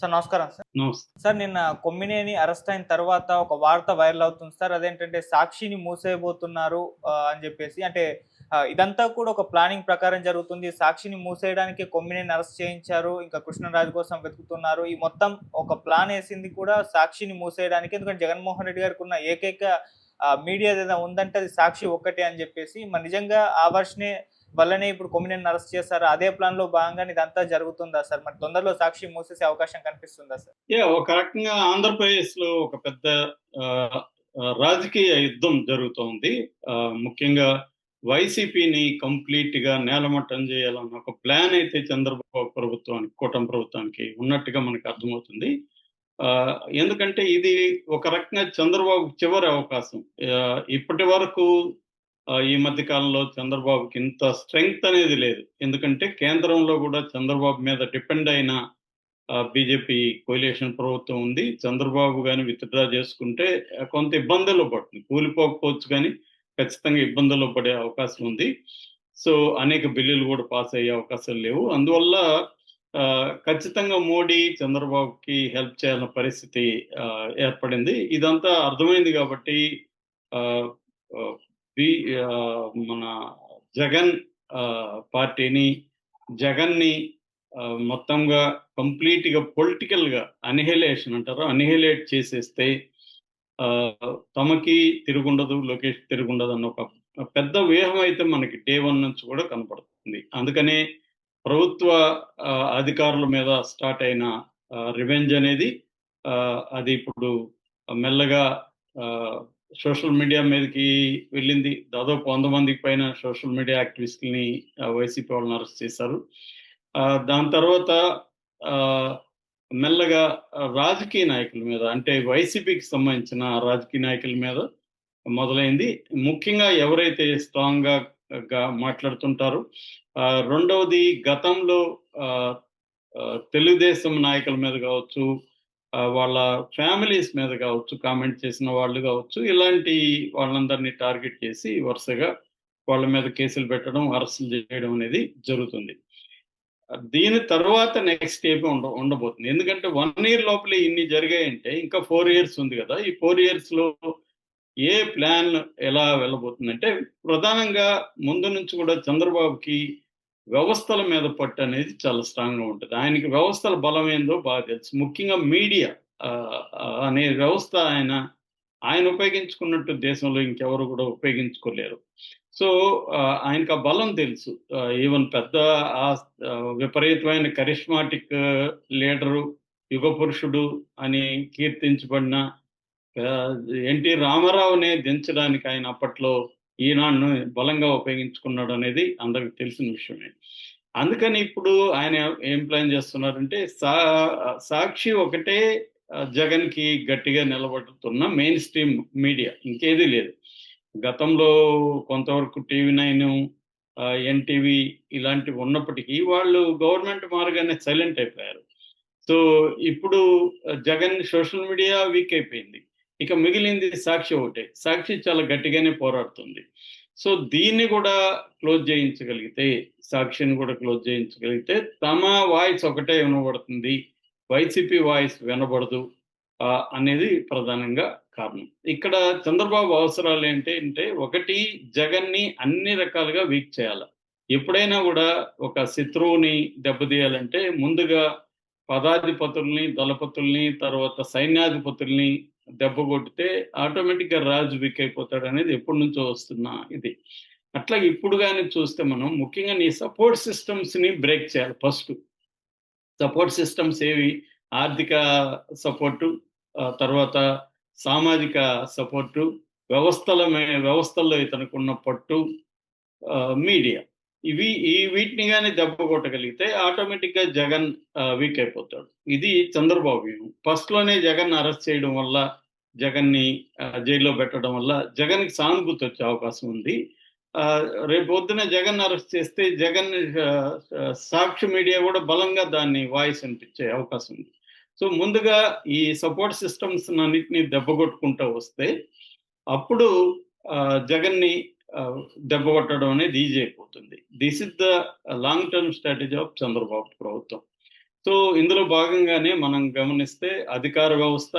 Sir నమస్కారం sir. Sir నిన్న Kommineni arrest అయిన తర్వాత ఒక వార్త వైరల్ అవుతుంది సార్. అదేంటంటే సాక్షిని మూసేయబోతున్నారు అని చెప్పేసి. అంటే ఇదంతా కూడా ఒక ప్లానింగ్ ప్రకారం జరుగుతుంది. సాక్షిని మూసేయడానికి కొమ్మినేని అరెస్ట్ చేయించారు. ఇంకా కృష్ణరాజు కోసం వెతుకుతున్నారు. ఈ మొత్తం ఒక ప్లాన్ వేసింది కూడా సాక్షిని మూసేయడానికి. ఎందుకంటే జగన్మోహన్ రెడ్డి గారికి ఉన్న ఏకైక మీడియా ఏదైనా ఉందంటే అది సాక్షి ఒక్కటే అని చెప్పేసి. మరి నిజంగా ఆ వర్షనే వల్లనే ఇప్పుడు కొమ్మినేని అరెస్ట్ చేశారు. అదే ప్లాన్లో భాగంగా ఇదంతా జరుగుతుందా సార్? మరి తొందరలో సాక్షి మూసేసే అవకాశం కనిపిస్తుందా సార్? ఏ ఒక రకంగా ఆంధ్రప్రదేశ్లో ఒక పెద్ద రాజకీయ యుద్ధం జరుగుతోంది. ఆ, ముఖ్యంగా వైసీపీని కంప్లీట్గా నేలమట్టం చేయాలన్న ఒక ప్లాన్ అయితే చంద్రబాబు ప్రభుత్వానికి కూటమి ప్రభుత్వానికి ఉన్నట్టుగా మనకు అర్థమవుతుంది. ఆ, ఎందుకంటే ఇది ఒక రకంగా చంద్రబాబు చివరి అవకాశం. ఇప్పటి వరకు ఈ మధ్య కాలంలో చంద్రబాబుకి ఇంత స్ట్రెంగ్త్ అనేది లేదు. ఎందుకంటే కేంద్రంలో కూడా చంద్రబాబు మీద డిపెండ్ అయిన బీజేపీ కోయిలేషన్ ప్రభుత్వం ఉంది. చంద్రబాబు కానీ విత్డ్రా చేసుకుంటే కొంత ఇబ్బందుల్లో పడుతుంది. కూలిపోకపోవచ్చు కానీ ఖచ్చితంగా ఇబ్బందుల్లో పడే అవకాశం ఉంది. సో అనేక బిల్లులు కూడా పాస్ అయ్యే అవకాశాలు లేవు. అందువల్ల ఆ, ఖచ్చితంగా మోడీ చంద్రబాబుకి హెల్ప్ చేయాలన్న పరిస్థితి ఆ, ఏర్పడింది. ఇదంతా అర్థమైంది కాబట్టి ఆ, బి- మన జగన్ పార్టీని జగన్ని మొత్తంగా కంప్లీట్గా పొలిటికల్ అనిహిలేషన్ అంటారు అనిహిలేట్ చేసేస్తే ఆ, తమకి తిరుగుండదు లోకేష్ తిరుగుండదు అన్న ఒక పెద్ద వ్యూహం అయితే మనకి డే వన్ నుంచి కూడా కనపడుతుంది. అందుకనే ప్రభుత్వ అధికారుల మీద స్టార్ట్ అయిన రివెంజ్ అనేది అది ఇప్పుడు మెల్లగా సోషల్ మీడియా మీదకి వెళ్ళింది. దాదాపు వంద మందికి పైన సోషల్ మీడియా యాక్టివిస్ట్ని వైసీపీ వాళ్ళని అరెస్ట్ చేశారు. దాని తర్వాత మెల్లగా రాజకీయ నాయకుల మీద అంటే వైసీపీకి సంబంధించిన రాజకీయ నాయకుల మీద మొదలైంది. ముఖ్యంగా ఎవరైతే స్ట్రాంగ్గా మాట్లాడుతుంటారు మాట్లాడుతుంటారో రెండవది గతంలో తెలుగుదేశం నాయకుల మీద కావచ్చు వాళ్ళ ఫ్యామిలీస్ మీద కావచ్చు కామెంట్ చేసిన వాళ్ళు కావచ్చు ఇలాంటి వాళ్ళందరినీ టార్గెట్ చేసి వరుసగా వాళ్ళ మీద కేసులు పెట్టడం అరెస్టులు చేయడం అనేది జరుగుతుంది. దీని తర్వాత నెక్స్ట్ ఏపీ ఉండ ఉండబోతుంది. ఎందుకంటే వన్ ఇయర్ లోపలే ఇన్ని జరిగాయంటే ఇంకా ఫోర్ ఇయర్స్ ఉంది కదా. ఈ ఫోర్ ఇయర్స్లో ఏ ప్లాన్ ఎలా వెళ్ళబోతుందంటే ప్రధానంగా ముందు నుంచి కూడా చంద్రబాబుకి వ్యవస్థల మీద పట్టు అనేది చాలా స్ట్రాంగ్గా ఉంటుంది. ఆయనకి వ్యవస్థల బలం ఏందో బాగా తెలుసు. ముఖ్యంగా మీడియా అనే వ్యవస్థ ఆయన ఆయన ఉపయోగించుకున్నట్టు దేశంలో ఇంకెవరు కూడా ఉపయోగించుకోలేరు. సో ఆయనకు ఆ బలం తెలుసు. ఈవెన్ పెద్ద ఆ విపరీతమైన కరిష్మాటిక్ లీడరు యుగ పురుషుడు అని కీర్తించబడిన ఎన్టీ రామారావునే దించడానికి ఆయన అప్పట్లో ఈనాడును బలంగా ఉపయోగించుకున్నాడు అనేది అందరికి తెలిసిన విషయమే. అందుకని ఇప్పుడు ఆయన ఏం ప్లాన్ చేస్తున్నారంటే సా సాక్షి ఒకటే జగన్కి గట్టిగా నిలబడుతున్న మెయిన్ స్ట్రీమ్ మీడియా. ఇంకేదీ లేదు. గతంలో కొంతవరకు టీవీ నైన్ ఎన్టీవీ ఇలాంటివి ఉన్నప్పటికీ వాళ్ళు గవర్నమెంట్ మార్గానే సైలెంట్ అయిపోయారు. సో ఇప్పుడు జగన్ సోషల్ మీడియా వీక్ అయిపోయింది. ఇక మిగిలింది సాక్షి ఒకటే. సాక్షి చాలా గట్టిగానే పోరాడుతుంది. సో దీన్ని కూడా క్లోజ్ చేయించగలిగితే సాక్షిని కూడా క్లోజ్ చేయించగలిగితే తమ వాయిస్ ఒకటే వినబడుతుంది. వైసీపీ వాయిస్ వినబడదు అనేది ప్రధానంగా కారణం. ఇక్కడ చంద్రబాబు అవసరాలు ఏంటి అంటే ఒకటి జగన్ని అన్ని రకాలుగా వీక్ చేయాలి. ఎప్పుడైనా కూడా ఒక శత్రువుని దెబ్బతీయాలంటే ముందుగా పదాధిపతుల్ని దళపతుల్ని తర్వాత సైన్యాధిపతుల్ని దెబ్బ కొడితే ఆటోమేటిక్గా రాజు వీక్ అయిపోతాడు అనేది ఎప్పటి నుంచో వస్తున్న ఇది. అట్లా ఇప్పుడు కానీ చూస్తే మనం ముఖ్యంగా నీ సపోర్ట్ సిస్టమ్స్ని బ్రేక్ చేయాలి ఫస్ట్. సపోర్ట్ సిస్టమ్స్ ఏవి? ఆర్థిక సపోర్టు తర్వాత సామాజిక సపోర్టు వ్యవస్థల మే- వ్యవస్థల్లో ఇతనుకున్న పట్టు మీడియా. ఇవి ఈ వీటిని కానీ దెబ్బ కొట్టగలిగితే ఆటోమేటిక్గా జగన్ వీక్ అయిపోతాడు. ఇది చంద్రబాబు వ్యూహం. ఫస్ట్లోనే జగన్ అరెస్ట్ చేయడం వల్ల జగన్ని జైల్లో పెట్టడం వల్ల జగన్కి సానుభూతి వచ్చే అవకాశం ఉంది. ఆ, రేపు పొద్దున జగన్ అరెస్ట్ చేస్తే జగన్ సాక్షి మీడియా కూడా బలంగా దాన్ని వాయిస్ అనిపించే అవకాశం ఉంది. సో ముందుగా ఈ సపోర్ట్ సిస్టమ్స్ అన్నిటిని దెబ్బ కొట్టుకుంటూ వస్తే అప్పుడు జగన్ని దెబ్బ కొట్టడం అనేది ఈజీ అయిపోతుంది. This is the long term strategy of Chandrababu ప్రభుత్వం. సో ఇందులో భాగంగానే మనం గమనిస్తే అధికార వ్యవస్థ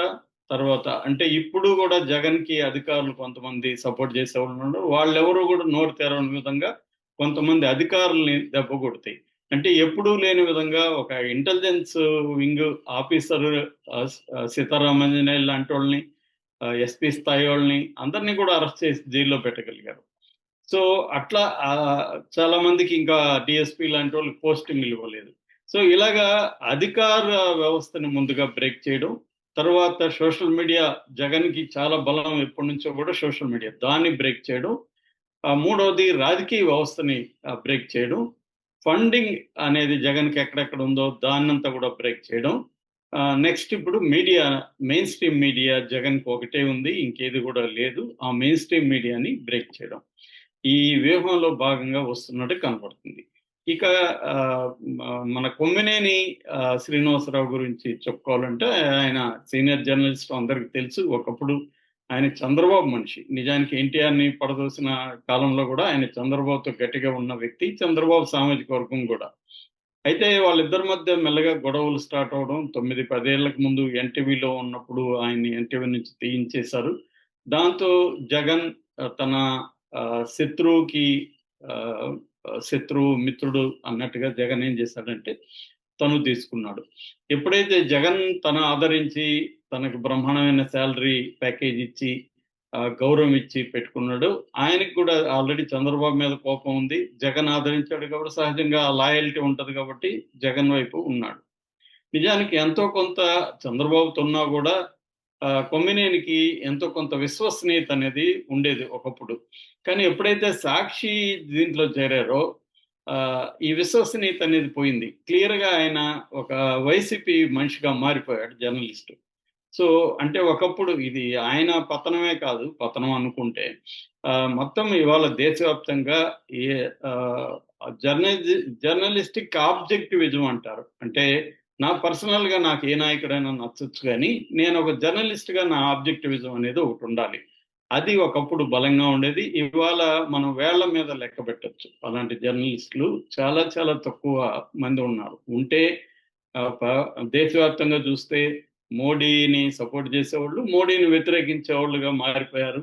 తర్వాత అంటే ఇప్పుడు కూడా జగన్కి అధికారులు కొంతమంది సపోర్ట్ చేసే వాళ్ళు ఉన్నారు. వాళ్ళెవరూ కూడా నోరు తెరవని విధంగా కొంతమంది అధికారుల్ని దెబ్బ కొడతాయి. అంటే ఎప్పుడూ లేని విధంగా ఒక ఇంటెలిజెన్స్ వింగ్ ఆఫీసర్ సీతారామంజనే లాంటి వాళ్ళని ఎస్పీ స్థాయి వాళ్ళని అందరినీ కూడా అరెస్ట్ చేసి జైల్లో పెట్టగలిగారు. సో అట్లా చాలా మందికి ఇంకా డిఎస్పీ లాంటి వాళ్ళకి పోస్టింగ్ ఇవ్వలేదు. సో ఇలాగా అధికార వ్యవస్థని ముందుగా బ్రేక్ చేయడం తర్వాత సోషల్ మీడియా జగన్కి చాలా బలం ఎప్పటి నుంచో కూడా సోషల్ మీడియా దాన్ని బ్రేక్ చేయడం మూడవది రాజకీయ వ్యవస్థని బ్రేక్ చేయడం ఫండింగ్ అనేది జగన్కి ఎక్కడెక్కడ ఉందో దాన్నంతా కూడా బ్రేక్ చేయడం నెక్స్ట్ ఇప్పుడు మీడియా మెయిన్ స్ట్రీమ్ మీడియా జగన్కి ఒకటే ఉంది ఇంకేది కూడా లేదు ఆ మెయిన్ స్ట్రీమ్ మీడియాని బ్రేక్ చేయడం. ఈ వ్యూహంలో భాగంగా వస్తున్నట్టు కనపడుతుంది. ఇక ఆ, మన కొమ్మినేని శ్రీనివాసరావు గురించి చెప్పుకోవాలంటే ఆయన సీనియర్ జర్నలిస్ట్ అందరికి తెలుసు. ఒకప్పుడు ఆయన చంద్రబాబు మనిషి. నిజానికి ఎన్టీఆర్ని పడదోసిన కాలంలో కూడా ఆయన చంద్రబాబుతో గట్టిగా ఉన్న వ్యక్తి చంద్రబాబు సామాజిక వర్గం కూడా. అయితే వాళ్ళిద్దరి మధ్య మెల్లగా గొడవలు స్టార్ట్ అవడం తొమ్మిది పదేళ్ళకు ముందు ఎన్టీవీలో ఉన్నప్పుడు ఆయన్ని ఎన్టీవీ నుంచి తీయించేశారు. దాంతో జగన్ తన శత్రువుకి ఆ, శత్రువు మిత్రుడు అన్నట్టుగా జగన్ ఏం చేశాడంటే తను తీసుకున్నాడు. ఎప్పుడైతే జగన్ తన ఆదరించి తనకు బ్రహ్మాండమైన శాలరీ ప్యాకేజ్ ఇచ్చి గౌరవం ఇచ్చి పెట్టుకున్నాడు ఆయనకి కూడా ఆల్రెడీ చంద్రబాబు మీద కోపం ఉంది. జగన్ ఆదరించాడు కాబట్టి సహజంగా లాయల్టీ ఉంటుంది కాబట్టి జగన్ వైపు ఉన్నాడు. నిజానికి ఎంతో కొంత చంద్రబాబుతో ఉన్నా కూడా కొమ్మినేనికి ఎంతో కొంత విశ్వసనీయత అనేది ఉండేది ఒకప్పుడు. కానీ ఎప్పుడైతే సాక్షి దీంట్లో చేరారో ఈ విశ్వసనీయత అనేది పోయింది. క్లియర్గా ఆయన ఒక వైసీపీ మనిషిగా మారిపోయాడు జర్నలిస్ట్. సో అంటే ఒకప్పుడు ఇది ఆయన పతనమే కాదు పతనం అనుకుంటే మొత్తం ఇవాళ దేశవ్యాప్తంగా ఏ జర్నలి జర్నలిస్టిక్ ఆబ్జెక్టివిజం అంటారు. అంటే నా పర్సనల్గా నాకు ఏ నాయకుడైనా నచ్చొచ్చు కానీ నేను ఒక జర్నలిస్ట్గా నా ఆబ్జెక్టివిజం అనేది ఒకటి ఉండాలి. అది ఒకప్పుడు బలంగా ఉండేది. ఇవాళ మనం వేళ్ళ మీద లెక్క పెట్టచ్చు. అలాంటి జర్నలిస్టులు చాలా చాలా తక్కువ మంది ఉన్నారు. ఉంటే దేశవ్యాప్తంగా చూస్తే మోడీని సపోర్ట్ చేసేవాళ్ళు మోడీని వ్యతిరేకించే వాళ్ళుగా మారిపోయారు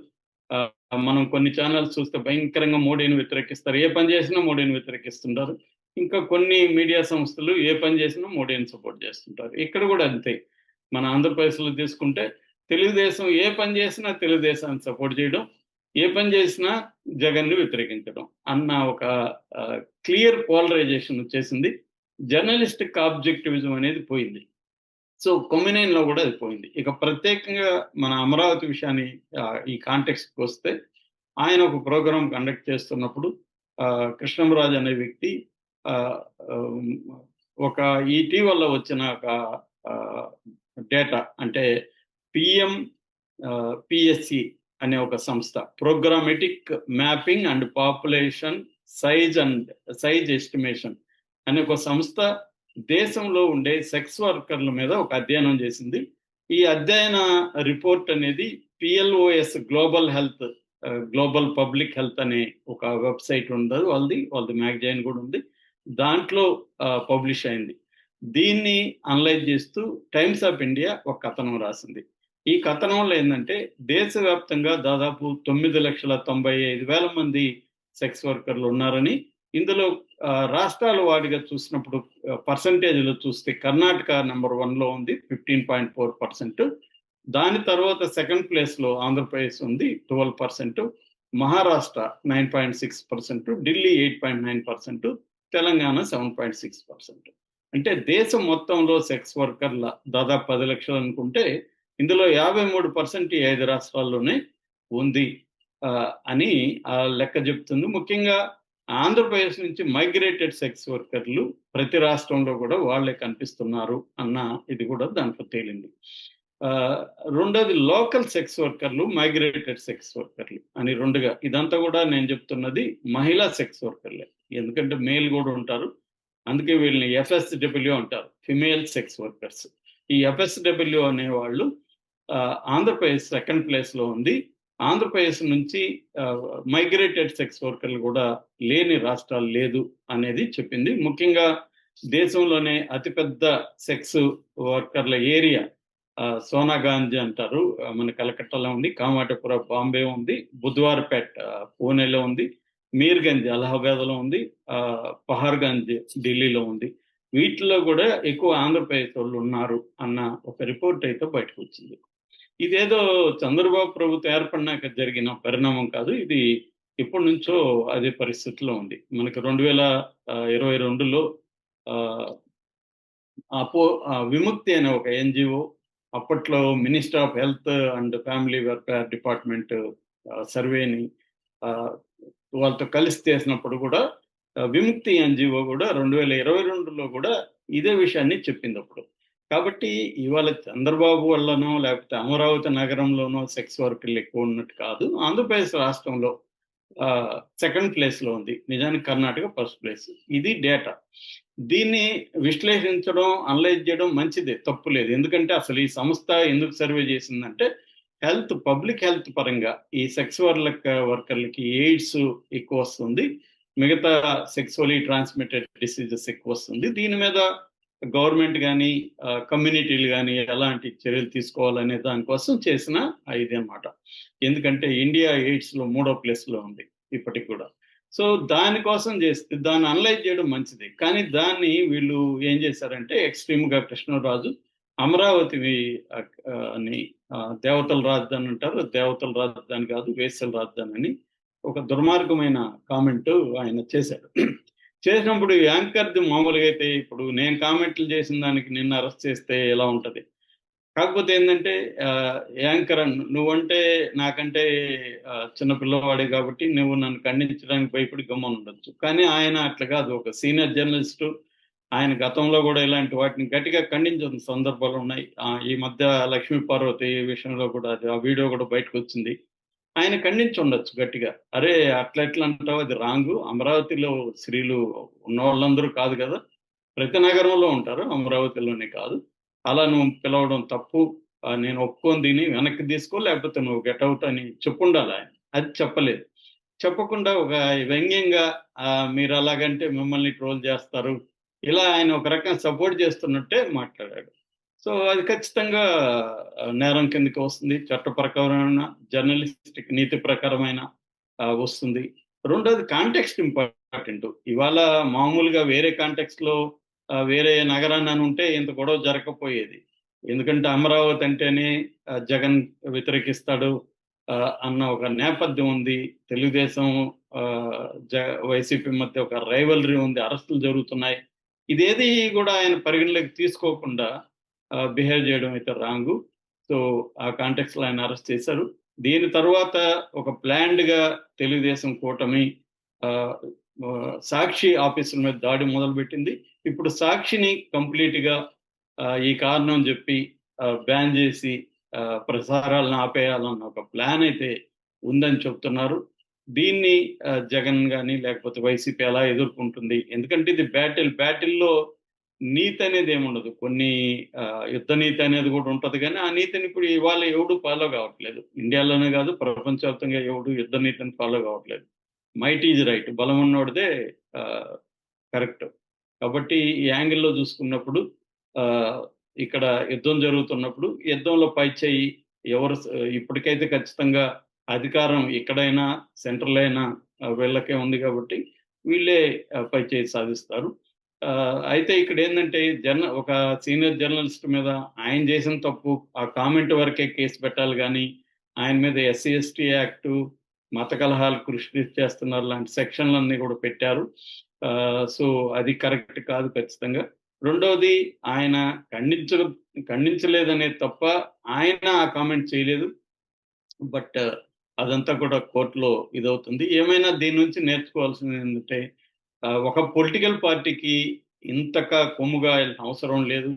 మనం కొన్ని ఛానల్స్ చూస్తే భయంకరంగా మోడీని వ్యతిరేకిస్తారు. ఏ పని చేసినా మోడీని వ్యతిరేకిస్తుంటారు. ఇంకా కొన్ని మీడియా సంస్థలు ఏ పని చేసినా మోడీని సపోర్ట్ చేస్తుంటారు. ఇక్కడ కూడా అంతే. మన ఆంధ్రప్రదేశ్లో తీసుకుంటే తెలుగుదేశం ఏ పని చేసినా తెలుగుదేశాన్ని సపోర్ట్ చేయడం ఏ పని చేసినా జగన్ని వ్యతిరేకించడం అన్న ఒక క్లియర్ పోలరైజేషన్ వచ్చేసింది. జర్నలిస్టిక్ ఆబ్జెక్టివిజం అనేది పోయింది. సో కొమ్మినేన్లో కూడా అది పోయింది. ఇక ప్రత్యేకంగా మన అమరావతి విషయాన్ని ఈ కాంటెక్స్ట్ వస్తే ఆయన ఒక ప్రోగ్రాం కండక్ట్ చేస్తున్నప్పుడు ఆ, కృష్ణంరాజు అనే వ్యక్తి ఒక ఇటీవల వచ్చిన ఒక డేటా అంటే పిఎం పిఎస్సి అనే ఒక సంస్థ. Programmatic mapping and population size and size estimation అనే ఒక సంస్థ దేశంలో ఉండే సెక్స్ వర్కర్ల మీద ఒక అధ్యయనం చేసింది. ఈ అధ్యయన రిపోర్ట్ అనేది PLOS global health global public health అనే ఒక వెబ్సైట్ ఉండదు. వాళ్ళది వాళ్ళది మ్యాగజైన్ కూడా ఉంది. దాంట్లో పబ్లిష్ అయింది. దీన్ని అనలైజ్ చేస్తూ టైమ్స్ ఆఫ్ ఇండియా ఒక కథనం రాసింది. ఈ కథనంలో ఏంటంటే దేశవ్యాప్తంగా దాదాపు తొమ్మిది లక్షల తొంభై ఐదు వేల మంది సెక్స్ వర్కర్లు ఉన్నారని ఇందులో రాష్ట్రాల వాడిగా చూసినప్పుడు పర్సంటేజ్లో చూస్తే కర్ణాటక నెంబర్ వన్లో ఉంది ఫిఫ్టీన్ పాయింట్ ఫోర్ పర్సెంట్. దాని తర్వాత సెకండ్ ప్లేస్లో ఆంధ్రప్రదేశ్ ఉంది twelve percent. Maharashtra nine point six percent. Delhi eight point nine percent. Telangana seven point six percent. అంటే దేశం మొత్తంలో సెక్స్ వర్కర్ల దాదాపు పది లక్షలు అనుకుంటే ఇందులో యాభై మూడు పర్సెంట్ ఈ ఐదు రాష్ట్రాల్లోనే ఉంది అని ఆ లెక్క చెప్తుంది. ముఖ్యంగా ఆంధ్రప్రదేశ్ నుంచి మైగ్రేటెడ్ సెక్స్ వర్కర్లు ప్రతి రాష్ట్రంలో కూడా వాళ్ళే కనిపిస్తున్నారు అన్న ఇది కూడా దాంట్లో తేలింది. రెండోది లోకల్ సెక్స్ వర్కర్లు మైగ్రేటెడ్ సెక్స్ వర్కర్లు అని రెండుగా. ఇదంతా కూడా నేను చెప్తున్నది మహిళా సెక్స్ వర్కర్లే. ఎందుకంటే మేల్ కూడా ఉంటారు. అందుకే వీళ్ళని ఎఫ్ఎస్డబ్ల్యూ అంటారు. Female sex workers. ఈ ఎఫ్ఎస్డబ్ల్యూ అనే వాళ్ళు ఆంధ్రప్రదేశ్ సెకండ్ ప్లేస్లో ఉంది. ఆంధ్రప్రదేశ్ నుంచి మైగ్రేటెడ్ సెక్స్ వర్కర్లు కూడా లేని రాష్ట్రాలు లేదు అనేది చెప్పింది. ముఖ్యంగా దేశంలోనే అతిపెద్ద సెక్స్ వర్కర్ల ఏరియా ఆ, గాంధీ అంటారు. మన కలకట్టాలో ఉంది కామాటపుర బాంబే ఉంది బుధవార్పేట్ పూణేలో ఉంది మీర్గంజ్ అలహాబాద్లో ఉంది ఆ, పహార్గంజ్ ఢిల్లీలో ఉంది. వీటిలో కూడా ఎక్కువ ఆంధ్రప్రదేశ్ వాళ్ళు ఉన్నారు అన్న ఒక రిపోర్ట్ అయితే బయటకు వచ్చింది. ఇదేదో చంద్రబాబు ప్రభుత్వం ఏర్పడినాక జరిగిన పరిణామం కాదు ఇది ఇప్పటి నుంచో అదే పరిస్థితిలో ఉంది. మనకి రెండు వేల ఇరవై రెండులో అపో విముక్తి అనే ఒక ఎన్జిఓ అప్పట్లో minister of health and family welfare department సర్వేని వాళ్ళతో కలిసి చేసినప్పుడు కూడా విముక్తి ఎన్జిఓ కూడా రెండు వేల ఇరవై రెండులో కూడా ఇదే విషయాన్ని చెప్పింది అప్పుడు. కాబట్టి ఇవాళ చంద్రబాబు వల్లనో లేకపోతే అమరావతి నగరంలోనో సెక్స్ వర్కర్లు ఎక్కువ ఉన్నట్టు కాదు. ఆంధ్రప్రదేశ్ రాష్ట్రంలో సెకండ్ ప్లేస్లో ఉంది. నిజానికి కర్ణాటక ఫస్ట్ ప్లేస్. ఇది డేటా. దీన్ని విశ్లేషించడం అనలైజ్ చేయడం మంచిదే తప్పు లేదు. ఎందుకంటే అసలు ఈ సంస్థ ఎందుకు సర్వే చేసిందంటే హెల్త్ పబ్లిక్ హెల్త్ పరంగా ఈ సెక్స్ వర్క్ వర్కర్లకి ఎయిడ్స్ ఎక్కువ వస్తుంది. మిగతా సెక్సువలీ ట్రాన్స్మిటెడ్ డిసీజెస్ ఎక్కువ వస్తుంది. దీని మీద గవర్నమెంట్ కానీ కమ్యూనిటీలు కానీ ఎలాంటి చర్యలు తీసుకోవాలనే దానికోసం చేసిన ఇదే అన్నమాట ఎందుకంటే ఇండియా ఎయిడ్స్లో మూడో ప్లేస్లో ఉంది ఇప్పటికి కూడా. సో దానికోసం చేస్తే దాన్ని అనలైజ్ చేయడం మంచిది. కానీ దాన్ని వీళ్ళు ఏం చేశారంటే ఎక్స్ట్రీమ్గా కృష్ణరాజు అమరావతి అని దేవతల రాజధాని అంటారు. దేవతల రాజధాని కాదు వేసల రాజధాని అని ఒక దుర్మార్గమైన కామెంట్ ఆయన చేశాడు. చేసినప్పుడు యాంకర్ది మామూలుగా అయితే ఇప్పుడు నేను కామెంట్లు చేసిన దానికి నిన్ను అరెస్ట్ చేస్తే ఎలా ఉంటది? కాకపోతే ఏంటంటే యాంకర్ నువ్వంటే నాకంటే చిన్న పిల్లవాడే కాబట్టి నువ్వు నన్ను ఖండించడానికి భయపడి గమ్మం ఉండొచ్చు. కానీ ఆయన అట్లా కాదు. ఒక సీనియర్ జర్నలిస్ట్ ఆయన గతంలో కూడా ఇలాంటి వాటిని గట్టిగా ఖండించిన సందర్భాలు ఉన్నాయి. ఆ, ఈ మధ్య లక్ష్మీ పార్వతి విషయంలో కూడా అది ఆ వీడియో కూడా బయటకు వచ్చింది. ఆయన ఖండించి ఉండొచ్చు గట్టిగా. అరే అట్లా ఎట్లా అంటావు? అది రాంగు. అమరావతిలో స్త్రీలు ఉన్న వాళ్ళందరూ కాదు కదా. ప్రతి నగరంలో ఉంటారు. అమరావతిలోనే కాదు. అలా నువ్వు పిలవడం తప్పు. నేను ఒప్పుకొని దీన్ని వెనక్కి తీసుకో లేకపోతే నువ్వు గెట్ అవుట్ అని చెప్పుండాలి ఆయన. అది చెప్పలేదు. చెప్పకుండా ఒక వ్యంగ్యంగా మీరు అలాగంటే మిమ్మల్ని ట్రోల్ చేస్తారు. ఇలా ఆయన ఒక రకంగా సపోర్ట్ చేస్తున్నట్టే మాట్లాడాడు. సో అది ఖచ్చితంగా నేరం కిందకి వస్తుంది. చట్ట ప్రకారమైన జర్నలిస్టిక్ నీతి ప్రకారమైన వస్తుంది. రెండోది కాంటెక్స్ట్ ఇంపార్టెంట్. ఇవాళ మామూలుగా వేరే కాంటెక్స్ట్లో వేరే నగరాన్ని అని ఉంటే ఇంత గొడవ జరగకపోయేది. ఎందుకంటే అమరావతి అంటేనే జగన్ వ్యతిరేకిస్తాడు ఆ, అన్న ఒక నేపథ్యం ఉంది. తెలుగుదేశం ఆ, జ వైసీపీ మధ్య ఒక రైవలరీ ఉంది అరెస్టులు జరుగుతున్నాయి. ఇదేది కూడా ఆయన పరిగణలోకి తీసుకోకుండా బిహేవ్ చేయడం అయితే రాంగు. సో ఆ కాంటెక్స్లో ఆయన అరెస్ట్ చేశారు. దీని తర్వాత ఒక ప్లాన్డ్గా తెలుగుదేశం కూటమి ఆ, సాక్షి ఆఫీసుల మీద దాడి మొదలుపెట్టింది. ఇప్పుడు సాక్షిని కంప్లీట్గా ఈ కారణం చెప్పి బ్యాన్ చేసి ఆ, ప్రసారాలను ఆపేయాలన్న ఒక ప్లాన్ అయితే ఉందని చెప్తున్నారు. దీన్ని జగన్ కానీ లేకపోతే వైసీపీ ఎలా ఎదుర్కొంటుంది? ఎందుకంటే ఇది బ్యాటిల్ బ్యాటిల్లో నీతి అనేది ఏముండదు కొన్ని ఆ, యుద్ధ నీతి అనేది కూడా ఉంటది కానీ ఆ నీతిని ఇప్పుడు ఇవాళ ఎవడు ఫాలో కావట్లేదు. ఇండియాలోనే కాదు ప్రపంచవ్యాప్తంగా ఎవడు యుద్ధ నీతిని ఫాలో కావట్లేదు. మైట్ ఈజ్ రైట్ బలం ఉన్నోడిదే కరెక్ట్ కాబట్టి ఈ యాంగిల్లో చూసుకున్నప్పుడు ఆ, ఇక్కడ యుద్ధం జరుగుతున్నప్పుడు యుద్ధంలో పై చేయి. ఎవరు ఇప్పటికైతే ఖచ్చితంగా అధికారం ఎక్కడైనా సెంట్రల్ అయినా వీళ్ళకే ఉంది కాబట్టి వీళ్ళే పై చేయి సాధిస్తారు. ఆ, అయితే ఇక్కడ ఏంటంటే జర్న ఒక సీనియర్ జర్నలిస్ట్ మీద ఆయన చేసిన తప్పు ఆ కామెంట్ వరకే కేసు పెట్టాలి కానీ ఆయన మీద ఎస్సీ ఎస్టీ యాక్ట్ మత కలహాలు కృషి చేస్తున్నారు. లాంటి సెక్షన్లన్నీ కూడా పెట్టారు. ఆ, సో అది కరెక్ట్ కాదు ఖచ్చితంగా. రెండవది ఆయన ఖండించ ఖండించలేదనే తప్ప ఆయన ఆ కామెంట్ చేయలేదు. బట్ అదంతా కూడా కోర్టులో ఇదవుతుంది. ఏమైనా దీని నుంచి నేర్చుకోవాల్సింది ఏంటంటే ఒక పొలిటికల్ పార్టీకి ఇంతగా కొమ్ముగా అవసరం లేదు.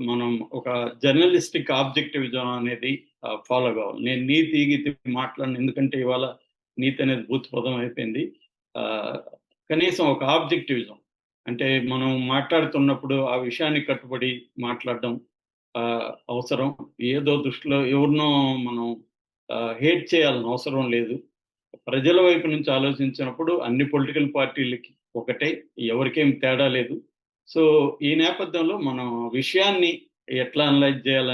మనం ఒక జర్నలిస్టిక్ ఆబ్జెక్టివిజం అనేది ఫాలో కావాలి. నేను నీతి గీతి మాట్లాడను ఎందుకంటే ఇవాళ నీతి అనేది భూతపదం అయిపోయింది. కనీసం ఒక ఆబ్జెక్టివిజం. అంటే మనం మాట్లాడుతున్నప్పుడు ఆ విషయాన్ని కట్టుబడి మాట్లాడడం అవసరం. ఏదో దృష్టిలో ఎవరినో మనం హేట్ చేయాలని అవసరం లేదు. ప్రజల వైపు నుంచి ఆలోచించినప్పుడు అన్ని పొలిటికల్ పార్టీలకి ఒకటే ఎవరికేం తేడా లేదు. సో ఈ నేపథ్యంలో మనం విషయాన్ని ఎట్లా అనలైజ్ చేయాలని